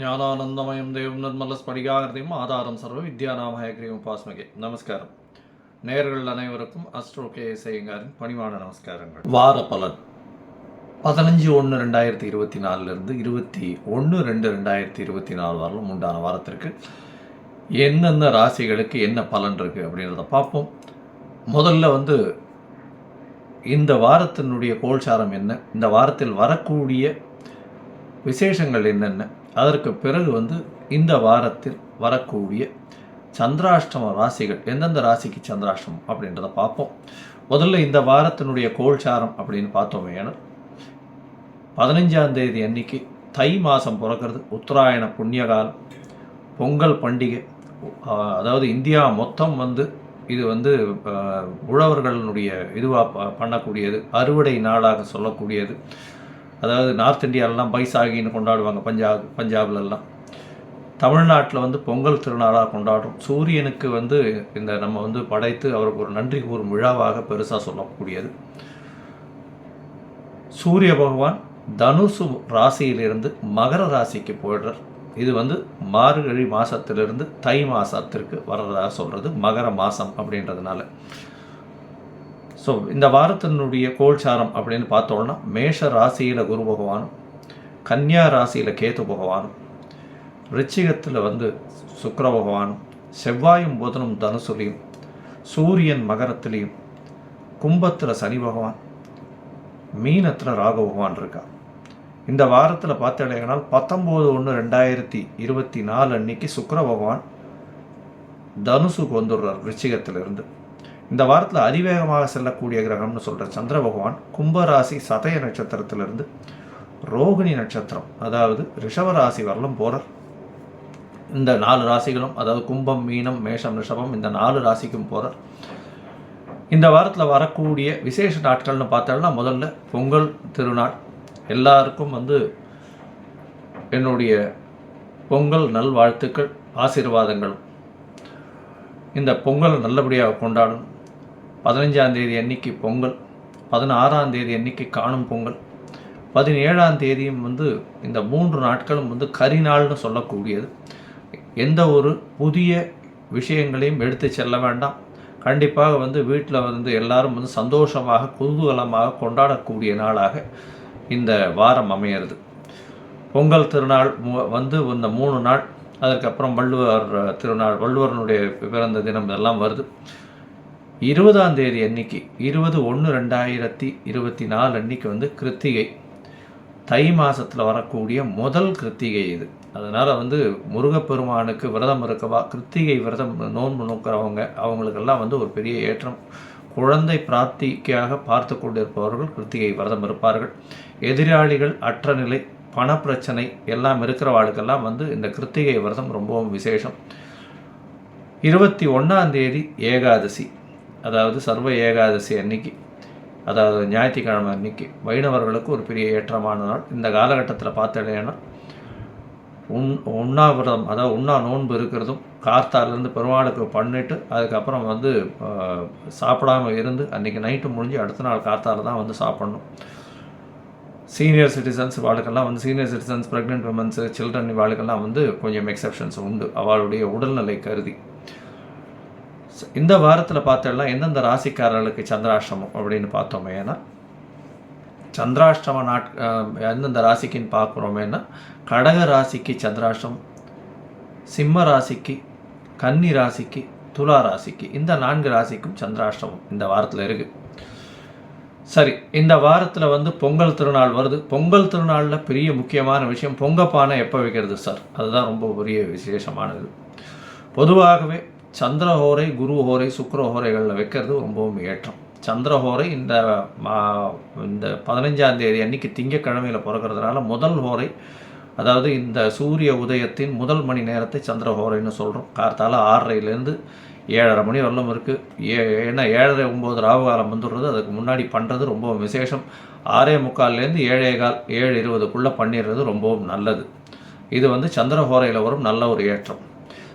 ஞானானந்தமயம் தேவம் நிர்மல ஸ்படிகாகிருதியும் ஆதாரம் சர்வ வித்யாநாமயக்ரியும் உபாஸ்மகே நமஸ்காரம். நேர்கள் அனைவருக்கும் அஸ்ட்ரோ கே செய்யுங்காரின் பணிவான நமஸ்காரங்கள். வார பலன். பதினஞ்சு ஒன்று ரெண்டாயிரத்தி இருபத்தி நாலுலேருந்து இருபத்தி ஒன்று ரெண்டு ரெண்டாயிரத்தி இருபத்தி நாலு வரலும் உண்டான வாரத்திற்கு எந்தெந்த ராசிகளுக்கு என்ன பலன் இருக்குது அப்படின்றத பார்ப்போம். முதல்ல வந்து இந்த வாரத்தினுடைய கோல்சாரம் என்ன? இந்த வாரத்தில் வரக்கூடிய விசேஷங்கள் என்னென்ன? அதற்கு பிறகு வந்து இந்த வாரத்தில் வரக்கூடிய சந்திராஷ்டம ராசிகள் எந்தெந்த ராசிக்கு சந்திராஷ்டமம் அப்படின்றத பார்ப்போம். முதல்ல இந்த வாரத்தினுடைய கோல்சாரம் அப்படின்னு பார்த்தோமே ஏன்னா பதினஞ்சாம் தேதி அன்னைக்கு தை மாதம் பிறக்கிறது உத்தராயண புண்ணியகாலம் பொங்கல் பண்டிகை அதாவது இந்தியா மொத்தம் வந்து இது வந்து உழவர்களுடைய இதுவாக பண்ணக்கூடியது அறுவடை நாளாக சொல்லக்கூடியது. அதாவது நார்த் இந்தியாவிலலாம் பைசாகின்னு கொண்டாடுவாங்க பஞ்சாப் பஞ்சாப்லலாம் தமிழ்நாட்டில் வந்து பொங்கல் திருநாளாக கொண்டாடுறோம். சூரியனுக்கு வந்து இந்த நம்ம வந்து படைத்து அவருக்கு ஒரு நன்றி கூறும் விழாவாக பெருசாக சொல்லக்கூடியது. சூரிய பகவான் தனுசு ராசியிலிருந்து மகர ராசிக்கு போயிடுறார். இது வந்து மார்கழி மாதத்திலிருந்து தை மாதத்திற்கு வர்றதாக சொல்கிறது மகர மாதம் அப்படின்றதுனால. ஸோ இந்த வாரத்தினுடைய கோல்சாரம் அப்படின்னு பார்த்தோம்னா மேஷ ராசியில் குரு பகவானும் கன்னியா ராசியில் கேது பகவானும் ரிச்சிகத்தில் வந்து சுக்கர பகவானும் செவ்வாயும் புதனும் தனுசுலையும் சூரியன் மகரத்துலேயும் கும்பத்தில் சனி பகவான் மீனத்தில் ராக பகவான் இருக்கா. இந்த வாரத்தில் பார்த்தீங்கன்னா பத்தொம்போது ஒன்று ரெண்டாயிரத்தி இருபத்தி நாலு அன்னைக்கு சுக்கர பகவான் தனுசுக்கு வந்துடுறார் ரிச்சிகத்திலிருந்து. இந்த வாரத்தில் அதிவேகமாக செல்லக்கூடிய கிரகம்னு சொல்கிற சந்திர பகவான் கும்பராசி சதய நட்சத்திரத்திலிருந்து ரோகிணி நட்சத்திரம் அதாவது ரிஷவராசி வரலும் போகிறார் இந்த நாலு ராசிகளும் அதாவது கும்பம் மீனம் மேஷம் ரிஷபம் இந்த நாலு ராசிக்கும் போகிறார் இந்த வாரத்தில் வரக்கூடிய விசேஷ நாட்கள்னு பார்த்தோம்னா முதல்ல பொங்கல் திருநாள். எல்லாருக்கும் வந்து என்னுடைய பொங்கல் நல்வாழ்த்துக்கள் ஆசீர்வாதங்களும் இந்த பொங்கல் நல்லபடியாக கொண்டாடணும். பதினஞ்சாம் தேதி அன்னைக்கு பொங்கல் பதினாறாம் தேதி அன்னைக்கு காணும் பொங்கல் பதினேழாம் தேதியும் வந்து இந்த மூன்று நாட்களும் வந்து கரிநாள்னு சொல்லக்கூடியது. எந்த ஒரு புதிய விஷயங்களையும் எடுத்து செல்ல வேண்டாம். கண்டிப்பாக வந்து வீட்டில் வந்து எல்லாரும் வந்து சந்தோஷமாக குதூகலமாக கொண்டாடக்கூடிய நாளாக இந்த வாரம் அமையிறது. பொங்கல் திருநாள் மு- வந்து இந்த மூணு நாள் அதற்கப்புறம் வள்ளுவர் திருநாள் வள்ளுவரனுடைய பிறந்த தினம் இதெல்லாம் வருது. இருபதாம் தேதி அன்னைக்கு இருபது ஒன்று ரெண்டாயிரத்தி இருபத்தி நாலு அன்னைக்கு வந்து கிருத்திகை. தை மாதத்தில் வரக்கூடிய முதல் கிருத்திகை இது. அதனால் வந்து முருகப்பெருமானுக்கு விரதம் இருக்கவா கிருத்திகை விரதம் நோன்பு நோக்கிறவங்க அவங்களுக்கெல்லாம் வந்து ஒரு பெரிய ஏற்றம். குழந்தை பிராப்திக்காக பார்த்து கொண்டிருப்பவர்கள் கிருத்திகை விரதம் இருப்பார்கள். எதிராளிகள் அற்ற நிலை பணப்பிரச்சனை எல்லாம் இருக்கிறவாளுக்கெல்லாம் வந்து இந்த கிருத்திகை விரதம் ரொம்பவும் விசேஷம். இருபத்தி ஒன்றாம் தேதி ஏகாதசி. அதாவது சர்வ ஏகாதசி அன்னைக்கு அதாவது ஞாயிற்றுக்கிழமை அன்னைக்கு வைணவர்களுக்கு ஒரு பெரிய ஏற்றமான நாள். இந்த காலகட்டத்தில் பார்த்தீங்கன்னா உண் உண்ணாவிரதம் அதாவது உண்ணா நோன்பு இருக்கிறதும் கார்த்தாலேருந்து பெருமாளுக்கு பண்ணிட்டு அதுக்கப்புறம் வந்து சாப்பிடாமல் சாப்பிடாம இருந்து அன்றைக்கி நைட்டு முடிஞ்சு அடுத்த நாள் கார்த்தால தான் வந்து சாப்பிடணும். சீனியர் சிட்டிசன்ஸ் வாழ்க்கெல்லாம் வந்து senior citizens pregnant womens children வாழ்க்கெல்லாம் வந்து கொஞ்சம் எக்ஸப்ஷன்ஸ் உண்டு. அவளுடைய உடல்நிலை கருதி. இந்த வாரத்தில் பார்த்தோம்னா எந்தெந்த ராசிக்காரர்களுக்கு சந்திராஷ்டமம் அப்படின்னு பார்த்தோமே ஏன்னா சந்திராஷ்டம நாட் எந்தெந்த ராசிக்குன்னு பார்க்குறோமேன்னா கடக ராசிக்கு சந்திராஷ்டமம் சிம்ம ராசிக்கு கன்னி ராசிக்கு துலா ராசிக்கு இந்த நான்கு ராசிக்கும் சந்திராஷ்டமம் இந்த வாரத்தில் இருக்குது சரி இந்த வாரத்தில் வந்து பொங்கல் திருநாள் வருது. பொங்கல் திருநாளில் பெரிய முக்கியமான விஷயம் பொங்கப்பானை எப்போ வைக்கிறது சார்? அதுதான் ரொம்ப பெரிய விசேஷமானது. பொதுவாகவே சந்திர ஹோரை குரு ஹோரை சுக்கர ஹோரைகளில் வைக்கிறது ரொம்பவும் ஏற்றம். சந்திரஹோரை இந்த மா இந்த பதினஞ்சாம் தேதி அன்னைக்கு திங்கக்கிழமையில் பிறக்கிறதுனால முதல் ஹோரை அதாவது இந்த சூரிய உதயத்தின் முதல் மணி நேரத்தை சந்திரஹோரைன்னு சொல்கிறோம் கார்த்தால ஆறரைலேருந்து ஏழரை மணி வரலும் இருக்குது ஏ ஏன்னா ஏழரை ஒம்பது ராவு காலம் வந்துடுறது அதுக்கு முன்னாடி பண்ணுறது ரொம்பவும் விசேஷம். ஆறே முக்கால்லேருந்து ஏழே கால் ஏழு இருபதுக்குள்ளே பண்ணிடுறது ரொம்பவும் நல்லது. இது வந்து சந்திரஹோரையில் வரும் நல்ல ஒரு ஏற்றம்.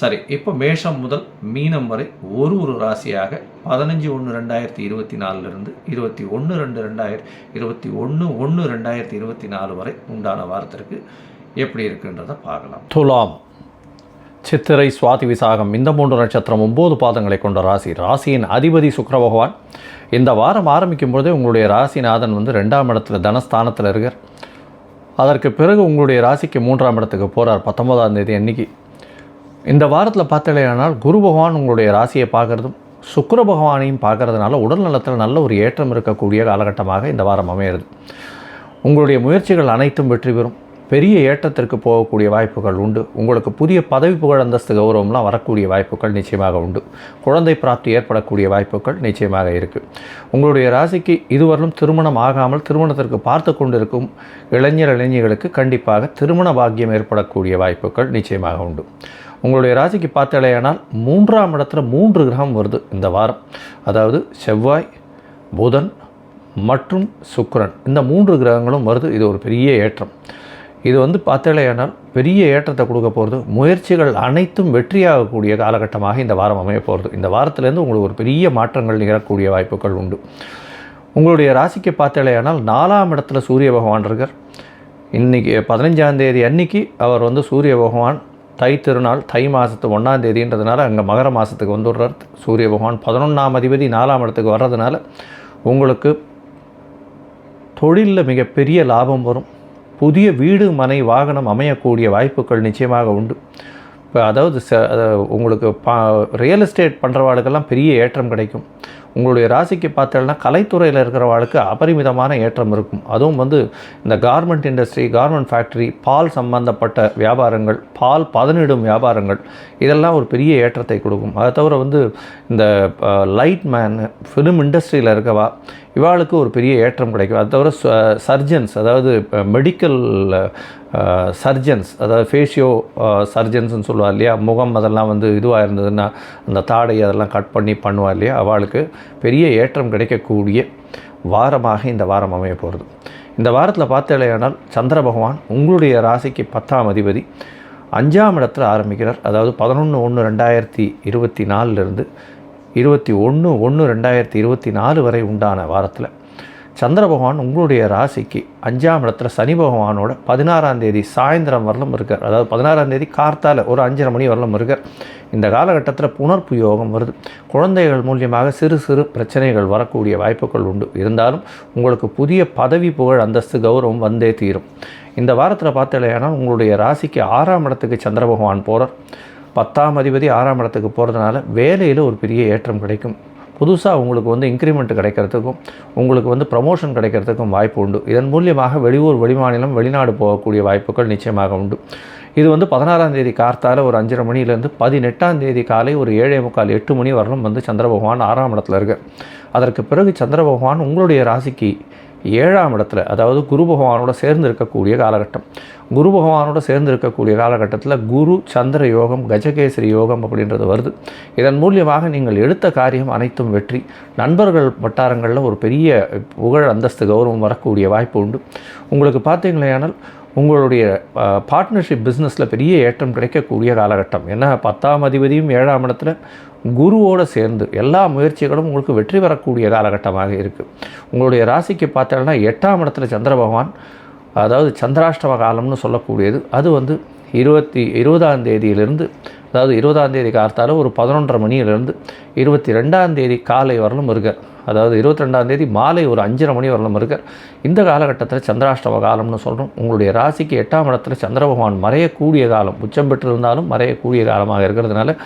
சரி இப்போ மேஷம் முதல் மீனம் வரை ஒரு ஒரு ராசியாக பதினஞ்சு ஒன்று ரெண்டாயிரத்தி இருபத்தி நாலுலேருந்து இருபத்தி ஒன்று ரெண்டு ரெண்டாயிரத்தி இருபத்தி ஒன்று ஒன்று ரெண்டாயிரத்தி இருபத்தி நாலு வரை உண்டான வாரத்திற்கு எப்படி இருக்குன்றதை பார்க்கலாம். துலாம். சித்திரை சுவாதி விசாகம் இந்த மூன்று நட்சத்திரம் ஒம்பது பாதங்களை கொண்ட ராசி. ராசியின் அதிபதி சுக்கர பகவான். இந்த வாரம் ஆரம்பிக்கும் பொழுதே உங்களுடைய ராசிநாதன் வந்து ரெண்டாம் இடத்துல தனஸ்தானத்தில் இருக்கார். அதற்கு பிறகு உங்களுடைய ராசிக்கு மூன்றாம் இடத்துக்கு போகிறார் பத்தொன்பதாம் தேதி அன்னைக்கு. இந்த வாரத்தில் பார்த்தலையானால் குரு பகவான் உங்களுடைய ராசியை பார்க்குறதும் சுக்கர பகவானையும் பார்க்கறதுனால உடல் நலத்தில் நல்ல ஒரு ஏற்றம் இருக்கக்கூடிய காலகட்டமாக இந்த வாரம் அமையிறது. உங்களுடைய முயற்சிகள் அனைத்தும் வெற்றி பெறும். பெரிய ஏற்றத்திற்கு போகக்கூடிய வாய்ப்புகள் உண்டு. உங்களுக்கு புதிய பதவி புகழ் அந்தஸ்து கௌரவம்லாம் வரக்கூடிய வாய்ப்புகள் நிச்சயமாக உண்டு. குழந்தை பிராப்தி ஏற்படக்கூடிய வாய்ப்புகள் நிச்சயமாக இருக்குது உங்களுடைய ராசிக்கு இதுவரையிலும் திருமணம் ஆகாமல் திருமணத்திற்கு பார்த்து கொண்டிருக்கும் இளைஞர் இளைஞர்களுக்கு கண்டிப்பாக திருமண பாக்கியம் ஏற்படக்கூடிய வாய்ப்புகள் நிச்சயமாக உண்டு. உங்களுடைய ராசிக்கு பார்த்தாலேயானால் மூன்றாம் இடத்துல மூன்று கிரகம் வருது இந்த வாரம். அதாவது செவ்வாய் புதன் மற்றும் சுக்கிரன். இந்த மூன்று கிரகங்களும் வருது. இது ஒரு பெரிய ஏற்றம். இது வந்து பார்த்தாலேயானால் பெரிய ஏற்றத்தை கொடுக்க போகிறது முயற்சிகள் அனைத்தும் வெற்றியாகக்கூடிய காலகட்டமாக இந்த வாரம் அமைய போகிறது இந்த வாரத்திலேருந்து உங்களுக்கு ஒரு பெரிய மாற்றங்கள் நிகழக்கூடிய வாய்ப்புகள் உண்டு. உங்களுடைய ராசிக்கு பார்த்தாலேயானால் நாலாம் இடத்துல சூரிய பகவான் இருக்கார். இன்றைக்கி பதினஞ்சாம் தேதி அன்னைக்கு அவர் வந்து சூரிய பகவான் தை திருநாள் தை மாதத்து ஒன்றாம் தேதின்றதுனால அங்கே மகர மாதத்துக்கு வந்துடுறார். சூரிய பகவான் பதினொன்றாம் அதிபதி நாலாம் இடத்துக்கு வர்றதுனால உங்களுக்கு தொழிலில் மிகப்பெரிய லாபம் வரும். புதிய வீடு மனை வாகனம் அமையக்கூடிய வாய்ப்புகள் நிச்சயமாக உண்டு. இப்போ அதாவது ச அதாவது உங்களுக்கு பா ரியல் எஸ்டேட் பண்ணுறவாளுக்கெல்லாம் பெரிய ஏற்றம் கிடைக்கும். உங்களுடைய ராசிக்கு பார்த்தீங்கன்னா கலைத்துறையில் இருக்கிறவாளுக்கு அபரிமிதமான ஏற்றம் இருக்கும். அதுவும் வந்து இந்த கார்மெண்ட் இண்டஸ்ட்ரி கார்மெண்ட் ஃபேக்ட்ரி பால் சம்பந்தப்பட்ட வியாபாரங்கள் பால் பதனிடும் வியாபாரங்கள் இதெல்லாம் ஒரு பெரிய ஏற்றத்தை கொடுக்கும். அதை தவிர வந்து இந்த லைட் மேன் ஃபிலிம் இண்டஸ்ட்ரியில் இருக்கவா இவாளுக்கு ஒரு பெரிய ஏற்றம் கிடைக்கும். அது தவிர சர்ஜன்ஸ் அதாவது மெடிக்கல் சர்ஜன்ஸ் அதாவது ஃபேஷியோ சர்ஜன்ஸ்னு சொல்லுவா இல்லையா? முகம் அதெல்லாம் வந்து இதுவாக இருந்ததுன்னா அந்த தாடை அதெல்லாம் கட் பண்ணி பண்ணுவா இல்லையா? அவளுக்கு பெரிய ஏற்றம் கிடைக்கக்கூடிய வாரமாக இந்த வாரம் அமைய போகிறது இந்த வாரத்தில் பார்த்தேனால் சந்திர பகவான் உங்களுடைய ராசிக்கு பத்தாம் அதிபதி அஞ்சாம் இடத்தில் ஆரம்பிக்கிறார். அதாவது பதினொன்று ஒன்று ரெண்டாயிரத்தி இருபத்தி நாலுலேருந்து இருபத்தி ஒன்று ஒன்று ரெண்டாயிரத்தி இருபத்தி நாலு வரை உண்டான வாரத்தில். சந்திர பகவான் உங்களுடைய ராசிக்கு அஞ்சாம் இடத்துல சனி பகவானோட பதினாறாம் தேதி சாயந்தரம் வரலும் இருக்கார். அதாவது பதினாறாம் தேதி கார்த்தால ஒரு அஞ்சரை மணி வரலும் இருக்கார். இந்த காலகட்டத்தில் புனர்ப்பு யோகம் வருது. குழந்தைகள் மூலியமாக சிறு சிறு பிரச்சனைகள் வரக்கூடிய வாய்ப்புகள் உண்டு. இருந்தாலும் உங்களுக்கு புதிய பதவி புகழ் அந்தஸ்து கௌரவம் வந்தே தீரும். இந்த வாரத்தில் பார்த்தலையானால் உங்களுடைய ராசிக்கு ஆறாம் இடத்துக்கு சந்திர பகவான் போகிறார் பத்தாம் அதிபதி ஆறாம் இடத்துக்கு போகிறதுனால வேலையில் ஒரு பெரிய ஏற்றம் கிடைக்கும். புதுசாக உங்களுக்கு வந்து இன்க்ரிமெண்ட் கிடைக்கிறதுக்கும் உங்களுக்கு வந்து ப்ரமோஷன் கிடைக்கிறதுக்கும் வாய்ப்பு உண்டு. இதன் மூலியமாக வெளியூர் வெளிமாநிலம் வெளிநாடு போகக்கூடிய வாய்ப்புகள் நிச்சயமாக உண்டு. இது வந்து பதினாறாம் தேதி கார்த்தால ஒரு அஞ்சரை மணிலேருந்து பதினெட்டாம் தேதி காலை ஒரு ஏழே முக்கால் எட்டு மணி வரலும் வந்து சந்திர பகவான் ஆறாம் இடத்துல இருக்கு அதற்கு பிறகு சந்திர பகவான் உங்களுடைய ராசிக்கு ஏழாம் இடத்துல அதாவது குரு பகவானோட சேர்ந்து இருக்கக்கூடிய காலகட்டம். குரு பகவானோட சேர்ந்து இருக்கக்கூடிய காலகட்டத்தில் குரு சந்திர யோகம் கஜகேசரி யோகம் அப்படின்றது வருது. இதன் மூலியமாக நீங்கள் எடுத்த காரியம் அனைத்தும் வெற்றி. நண்பர்கள் வட்டாரங்களில் ஒரு பெரிய புகழ் அந்தஸ்து கௌரவம் வரக்கூடிய வாய்ப்பு உண்டு. உங்களுக்கு பார்த்தீங்களேயானால் உங்களுடைய பார்ட்னர்ஷிப் பிஸ்னஸில் பெரிய ஏற்றம் கிடைக்கக்கூடிய காலகட்டம். ஏன்னா பத்தாம் அதிபதியும் ஏழாம் இடத்துல குருவோடு சேர்ந்து எல்லா முயற்சிகளும் உங்களுக்கு வெற்றி பெறக்கூடிய காலகட்டமாக இருக்குது உங்களுடைய ராசிக்கு பார்த்தோம்னா எட்டாம் இடத்துல சந்திர பகவான் அதாவது சந்திராஷ்டம காலம்னு சொல்லக்கூடியது. அது வந்து இருபத்தி இருபதாம் தேதியிலிருந்து அதாவது இருபதாம் தேதி கார்த்தால ஒரு பதினொன்றரை மணியிலிருந்து இருபத்தி ரெண்டாம் தேதி காலை வரலும் இருக்கார் அதாவது இருபத்தி ரெண்டாந்தேதி மாலை ஒரு அஞ்சரை மணி வரலும் இருக்கார் இந்த காலகட்டத்தில் சந்திராஷ்டம காலம்னு சொல்கிறோம் உங்களுடைய ராசிக்கு எட்டாம் இடத்துல சந்திர பகவான் மறையக்கூடிய காலம். உச்சம் பெற்றிருந்தாலும் மறையக்கூடிய காலமாக இருக்கிறதுனால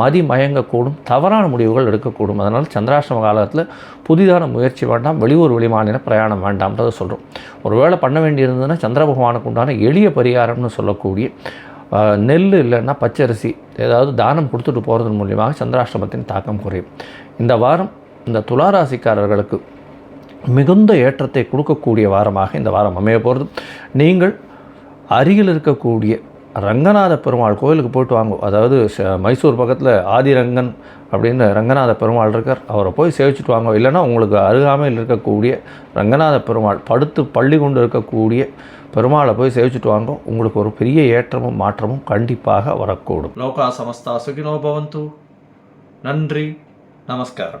மதி மயங்கக்கூடும் தவறான முடிவுகள் எடுக்கக்கூடும். அதனால் சந்திராஷ்டம காலத்தில் புதிதான முயற்சி வேண்டாம் வெளியூர் வெளிமாநில பிரயாணம் வேண்டாம்ன்றதை சொல்கிறோம் ஒருவேளை பண்ண வேண்டியிருந்ததுன்னா சந்திர பகவானுக்கு உண்டான எளிய பரிகாரம்னு சொல்லக்கூடிய நெல் இல்லைன்னா பச்சரிசி ஏதாவது தானம் கொடுத்துட்டு போகிறது மூலியமாக சந்திராஷ்டமத்தின் தாக்கம் குறையும். இந்த வாரம் இந்த துளாராசிக்காரர்களுக்கு மிகுந்த ஏற்றத்தை கொடுக்கக்கூடிய வாரமாக இந்த வாரம் அமைய போகிறது நீங்கள் அருகில் இருக்கக்கூடிய ரங்கநாத பெருமாள் கோயிலுக்கு போயிட்டு வாங்க. அதாவது ச- மைசூர் பக்கத்தில் ஆதிரங்கன் அப்படின்னு ரங்கநாத பெருமாள் இருக்கார். அவரை போய் சேவிச்சுட்டு வாங்க. இல்லைன்னா உங்களுக்கு அருகாமையில் இருக்கக்கூடிய ரங்கநாத பெருமாள் படுத்து பள்ளி கொண்டு இருக்கக்கூடிய பெருமாளை போய் சேவிச்சுட்டு வாங்க. உங்களுக்கு ஒரு பெரிய ஏற்றமும் மாற்றமும் கண்டிப்பாக வரக்கூடும். லோகா சமஸ்தா சுகினோ பவந்து. நன்றி. நமஸ்காரம்.